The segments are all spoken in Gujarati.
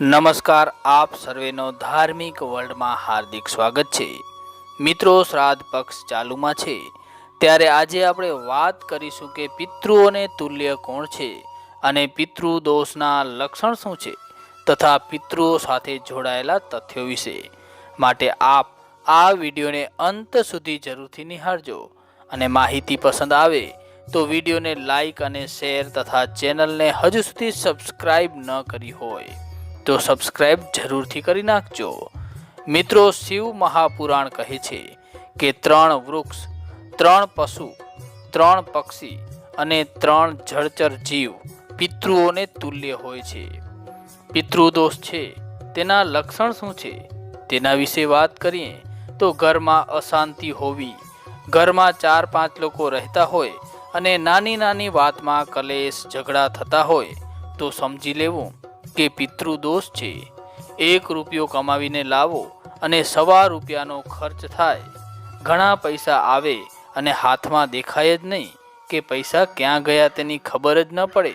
નમસ્કાર, આપ સર્વેનો ધાર્મિક વર્લ્ડમાં હાર્દિક સ્વાગત છે. મિત્રો, શ્રાદ્ધ પક્ષ ચાલુમાં છે. ત્યારે આજે આપણે વાત કરીશું કે પિતૃઓને તુલ્ય કોણ છે અને પિતૃ દોષના લક્ષણ શું છે તથા પિતૃઓ સાથે જોડાયેલા તથ્યો વિશે. માટે આપ આ વિડીયોને અંત સુધી જરૂરથી નિહાળજો અને માહિતી પસંદ આવે તો વિડીયોને લાઈક અને શેર તથા ચેનલને હજુ સુધી સબસ્ક્રાઈબ ન કરી હોય. તો સબસ્ક્રાઇબ જરૂરથી કરી નાખજો. મિત્રો, શિવ મહાપુરાણ કહે છે કે ત્રણ વૃક્ષ, ત્રણ પશુ, ત્રણ પક્ષી અને ત્રણ જળચર જીવ પિતૃઓને તુલ્ય હોય છે. પિતૃદોષ છે, તેના લક્ષણ શું છે? તેના વિશે વાત કરીએ તો ઘરમાં અશાંતિ હોવી, ઘરમાં ચાર પાંચ લોકો રહેતા હોય અને નાની નાની વાતમાં કલેશ, ઝઘડા થતા હોય તો સમજી લેવું. કે પિતૃદોષ છે. એક રૂપિયો કમાવીને લાવો અને સવા રૂપિયાનો ખર્ચ થાય. ઘણા પૈસા આવે અને હાથમાં દેખાય જ નહીં કે પૈસા ક્યાં ગયા તેની ખબર જ ન પડે.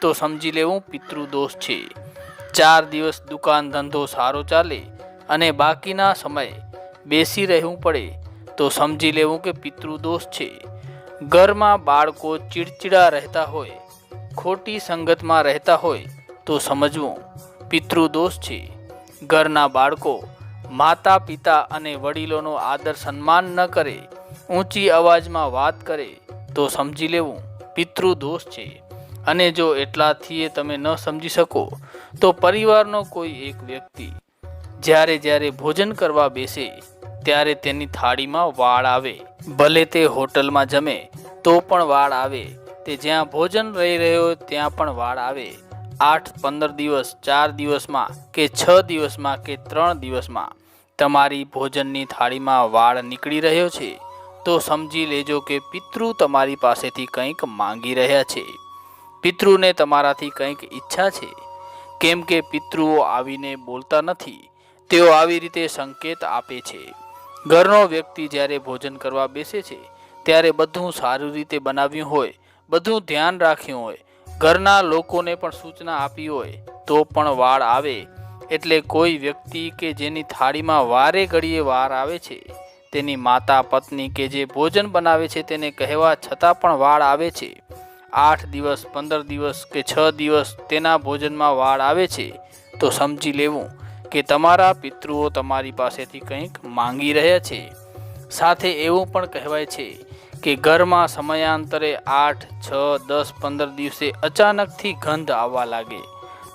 તો સમજી લેવું પિતૃદોષ છે. ચાર દિવસ દુકાન ધંધો સારો ચાલે અને બાકીના સમયે બેસી રહેવું પડે. તો સમજી લેવું કે પિતૃદોષ છે. ઘરમાં બાળકો ચીડચીડા રહેતા હોય, ખોટી સંગતમાં રહેતા હોય તો સમજવું પિતૃદોષ છે. ઘરના બાળકો માતા, પિતા અને વડીલોનો આદર સન્માન ન કરે, ઊંચી અવાજમાં વાત કરે તો સમજી લેવું પિતૃદોષ છે. અને જો એટલાથી તમે ન સમજી શકો, તો પરિવારનો કોઈ એક વ્યક્તિ જ્યારે જ્યારે ભોજન કરવા બેસે, ત્યારે તેની થાળીમાં વાળ આવે. ભલે તે હોટલમાં જમે, તો પણ વાળ આવે. તે જ્યાં ભોજન રહી રહ્યો ત્યાં પણ વાળ આવે. આઠ, પંદર દિવસ, ચાર દિવસમાં કે છ દિવસમાં કે ત્રણ દિવસમાં તમારી ભોજનની થાળીમાં વાળ નીકળી રહ્યો છે, તો સમજી લેજો કે પિતૃ તમારી પાસેથી કંઈક માંગી રહ્યા છે. પિતૃને તમારાથી કંઈક ઈચ્છા છે. કેમ કે પિતૃઓ આવીને બોલતા નથી, તેઓ આવી રીતે સંકેત આપે છે. ઘરનો વ્યક્તિ જ્યારે ભોજન કરવા બેસે છે, ત્યારે બધું સારી રીતે બનાવ્યું હોય, બધું ધ્યાન રાખ્યું હોય ઘરના લોકોને પણ સૂચના આપી હોય તો પણ વાળ આવે. એટલે કોઈ વ્યક્તિ કે જેની થાળીમાં વારે ઘડીએ વાર આવે છે, તેની માતા પત્ની કે જે ભોજન બનાવે છે તેને કહેવા છતાં પણ વાળ આવે છે. આઠ દિવસ, પંદર દિવસ કે છ દિવસ તેના ભોજનમાં વાળ આવે છે, તો સમજી લેવું કે તમારા પિતૃઓ તમારી પાસેથી કંઈક માંગી રહ્યા છે. સાથે એવું પણ કહેવાય છે કે ઘરમાં સમયાંતરે આઠ, છ, દસ, પંદર દિવસે અચાનકથી ગંધ આવવા લાગે.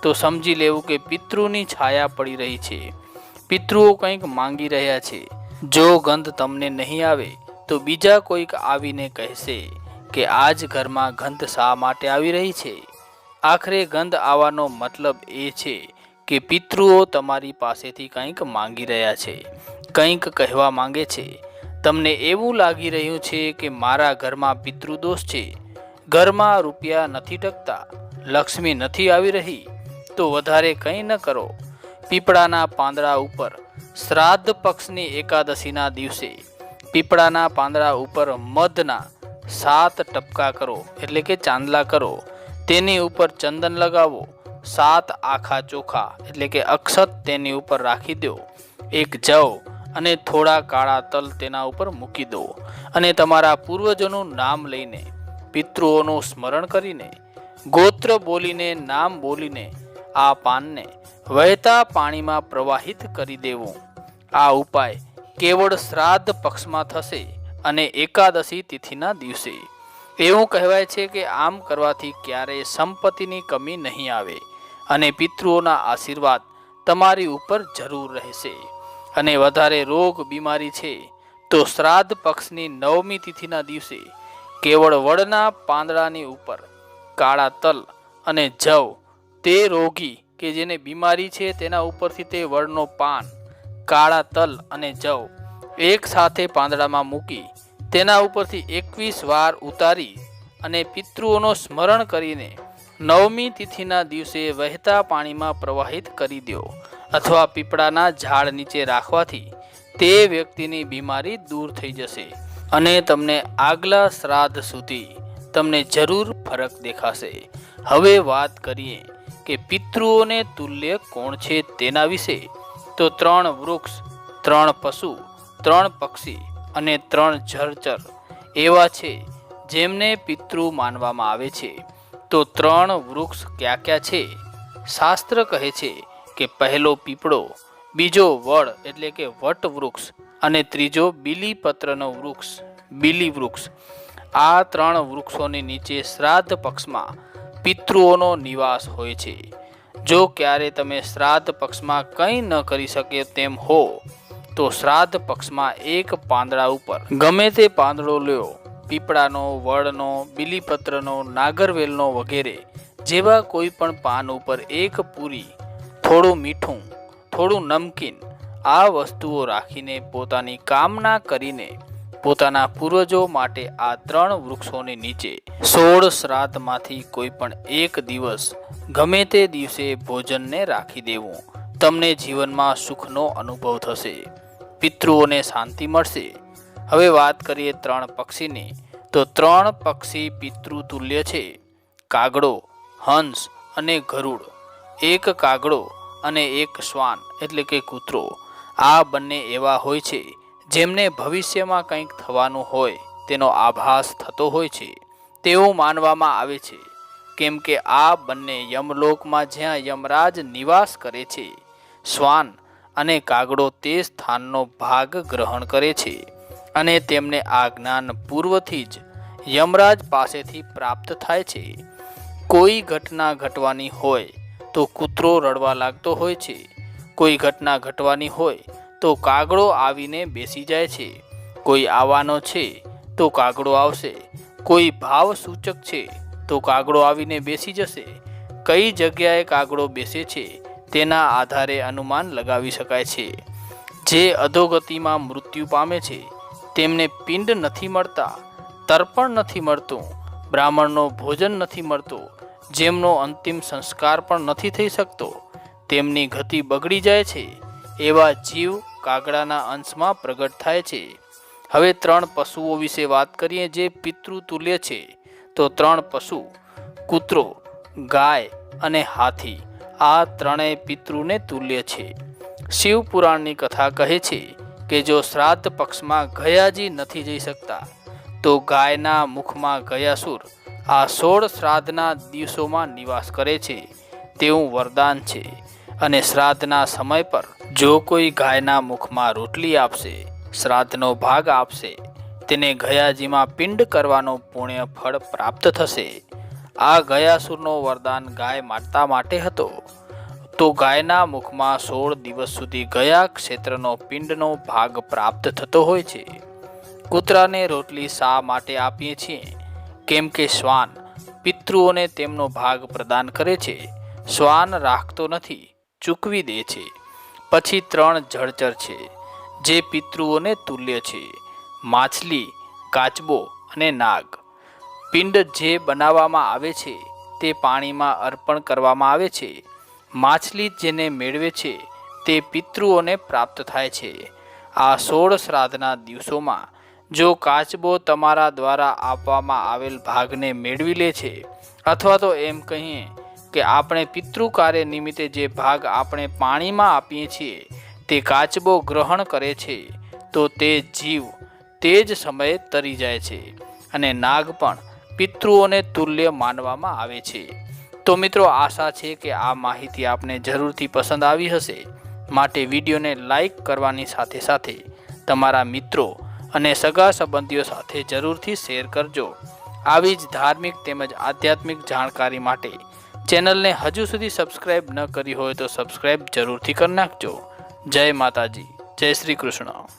તો સમજી લેવું કે પિતૃની છાયા પડી રહી છે. પિતૃઓ કંઈક માંગી રહ્યા છે. જો ગંધ તમને નહીં આવે, તો બીજા કોઈક આવીને કહેશે કે આજ ઘરમાં ગંધ શા માટે આવી રહી છે? આખરે ગંધ આવવાનો મતલબ એ છે કે પિતૃઓ તમારી પાસેથી કંઈક માંગી રહ્યા છે. કંઈક કહેવા માંગે છે. તમને એવું લાગી રહ્યું છે કે મારા ઘરમાં પિતૃદોષ છે? ઘરમાં રૂપિયા નથી ટકતા, લક્ષ્મી નથી આવી રહી, તો વધારે કંઈ ન કરો. પીપળાના પાંદડા ઉપર, શ્રાદ્ધ પક્ષની એકાદશીના દિવસે, પીપળાના પાંદડા ઉપર મધના સાત ટપકા કરો, એટલે કે ચાંદલા કરો. તેની ઉપર ચંદન લગાવો, સાત આખા ચોખા, એટલે કે અક્ષત તેની ઉપર રાખી દો. એક જવ અને થોડા કાળા તલ તેના ઉપર મૂકી દો અને તમારા પૂર્વજોનું નામ લઈને, પિતૃઓનું સ્મરણ કરીને, ગોત્ર બોલીને, નામ બોલીને, આ પાનને વહેતા પાણીમાં પ્રવાહિત કરી દેવું. આ ઉપાય કેવળ શ્રાદ્ધ પક્ષમાં થશે અને એકાદશી તિથિના દિવસે. એવું કહેવાય છે કે આમ કરવાથી ક્યારેય સંપત્તિની કમી નહીં આવે અને પિતૃઓના આશીર્વાદ તમારી ઉપર જરૂર રહેશે. અને વધારે રોગ બીમારી છે, તો શ્રાદ્ધ પક્ષની નવમી તિથિના દિવસે કેવળ વડના પાંદડાની ઉપર કાળા તલ અને જવ તે રોગી કે જેને બીમારી છે તેના ઉપરથી તે વડનો પાન, કાળા તલ અને જવ એક સાથે પાંદડામાં મૂકી તેના ઉપરથી એકવીસ વાર ઉતારી અને પિતૃઓનો સ્મરણ કરીને નવમી તિથિના દિવસે વહેતા પાણીમાં પ્રવાહિત કરી દો અથવા પીપળાના ઝાડ નીચે રાખવાથી તે વ્યક્તિની બીમારી દૂર થઈ જશે અને તમને આગલા શ્રાદ્ધ સુધી તમને જરૂર ફરક દેખાશે. હવે વાત કરીએ કે પિતૃઓને તુલ્ય કોણ છે તેના વિશે. તો ત્રણ વૃક્ષ, ત્રણ પશુ, ત્રણ પક્ષી અને ત્રણ જળચર એવા છે જેમને પિતૃ માનવામાં આવે છે. તો ત્રણ વૃક્ષ ક્યાં ક્યાં છે? શાસ્ત્ર કહે છે કે પહેલો પીપળો, બીજો વડ એટલે કે વટ વૃક્ષ અને ત્રીજો બીલીપત્રનો વૃક્ષ બીલી વૃક્ષ આ ત્રણ વૃક્ષોની નીચે શ્રાદ્ધ પક્ષમાં પિતૃઓનો નિવાસ હોય છે. જો ક્યારે તમે શ્રાદ્ધ પક્ષમાં કંઈ ન કરી શકે તેમ હો, તો શ્રાદ્ધ પક્ષમાં એક પાંદડા ઉપર. ગમે તે પાંદડો લ્યો, પીપળાનો, વડનો, બીલીપત્રનો, નાગરવેલનો વગેરે, જેવા કોઈ પણ પાન ઉપર એક પૂરી થોડું મીઠું, થોડું નમકીન, આ વસ્તુઓ રાખીને પોતાની કામના કરીને પોતાના પૂર્વજો માટે આ ત્રણ વૃક્ષોની નીચે સોળ શ્રાદ્ધમાંથી કોઈ પણ એક દિવસ ગમે તે દિવસે ભોજનને રાખી દેવું. તમને જીવનમાં સુખનો અનુભવ થશે. પિતૃઓને શાંતિ મળશે. હવે વાત કરીએ ત્રણ પક્ષીની. તો ત્રણ પક્ષી પિતૃ તુલ્ય છે. કાગડો, હંસ અને ગરુડ. એક કાગડો અને એક શ્વાન, એટલે કે કૂતરો. આ બંને એવા હોય છે, જેમને ભવિષ્યમાં કંઈક થવાનું હોય, તેનો આભાસ થતો હોય છે. તેવું માનવામાં આવે છે, કેમ કે આ બંને યમલોકમાં જ્યાં યમરાજ નિવાસ કરે છે, શ્વાન અને કાગડો તે સ્થાનનો ભાગ ગ્રહણ કરે છે અને તેમને આ જ્ઞાન પૂર્વથી જ યમરાજ પાસેથી પ્રાપ્ત થાય છે. કોઈ ઘટના ઘટવાની હોય તો કૂતરો રડવા લાગતો હોય છે. કોઈ ઘટના ઘટવાની હોય તો કાગડો આવીને બેસી જાય છે. કોઈ આવવાનો છે તો કાગડો આવશે. કોઈ ભાવ સૂચક છે તો કાગડો આવીને બેસી જશે. કઈ જગ્યાએ કાગડો બેસે છે તેના આધારે અનુમાન લગાવી શકાય છે. જે અધોગતિમાં મૃત્યુ પામે છે તેમને પિંડ નથી મળતા, તર્પણ નથી મળતું, બ્રાહ્મણનો ભોજન નથી મળતું જેમનો અંતિમ સંસ્કાર પણ નથી થઈ શકતો, તેમની ગતિ બગડી જાય છે, એવા જીવ કાગડાના અંશમાં પ્રગટ થાય છે. હવે ત્રણ પશુઓ વિશે વાત કરીએ જે પિતૃ તુલ્ય છે, તો ત્રણ પશુ, કૂતરો, ગાય અને હાથી, આ ત્રણેય પિતૃને તુલ્ય છે. શિવ પુરાણની કથા કહે છે કે જો શ્રાદ્ધ પક્ષમાં ગયાજી નથી જઈ શકતા, તો ગાયના મુખમાં ગયાસુર આ સોળ શ્રાદ્ધના દિવસોમાં નિવાસ કરે છે. તેવું વરદાન છે અને શ્રાદ્ધના સમય પર જો કોઈ ગાયના મુખમાં રોટલી આપશે, શ્રાદ્ધનો ભાગ આપશે, તેને ગયાજીમાં પિંડ કરવાનો પુણ્ય ફળ પ્રાપ્ત થશે. આ ગયાસુરનો વરદાન ગાય માતા માટે હતો. તો ગાયના મુખમાં સોળ દિવસ સુધી ગયા ક્ષેત્રનો પિંડનો ભાગ પ્રાપ્ત થતો હોય છે. કૂતરાને રોટલી શા માટે આપીએ છીએ? કેમ કે શ્વાન પિતૃઓને તેમનો ભાગ પ્રદાન કરે છે. શ્વાન રાખતો નથી, ચૂકવી દે છે. પછી ત્રણ જળચર છે, જે પિતૃઓને તુલ્ય છે. માછલી, કાચબો અને નાગ. પિંડ જે બનાવવામાં આવે છે, તે પાણીમાં અર્પણ કરવામાં આવે છે. માછલી જેને મેળવે છે, તે પિતૃઓને પ્રાપ્ત થાય છે. આ સોળ શ્રાદ્ધના દિવસોમાં જો કાચબો તમારા દ્વારા આપવામાં આવેલ ભાગને મેળવી લે છે, અથવા તો એમ કહીએ કે આપણે પિતૃ કાર્ય નિમિત્તે જે ભાગ આપણે પાણીમાં આપીએ છીએ, તે કાચબો ગ્રહણ કરે છે, તો તે જીવ તે જ સમયે તરી જાય છે અને નાગ પણ પિતૃઓને તુલ્ય માનવામાં આવે છે. તો મિત્રો, આશા છે કે આ માહિતી આપને જરૂરથી પસંદ આવી હશે. માટે વિડીયોને લાઈક કરવાની સાથે સાથે તમારા મિત્રો અને સગા સંબંધીઓ સાથે જરૂરથી શેર કરજો. આવી જ ધાર્મિક તેમજ આધ્યાત્મિક જાણકારી માટે ચેનલને હજુ સુધી સબસ્ક્રાઈબ ન કરી હોય તો સબસ્ક્રાઈબ જરૂરથી કરી નાખજો. જય માતાજી. જય શ્રી કૃષ્ણ.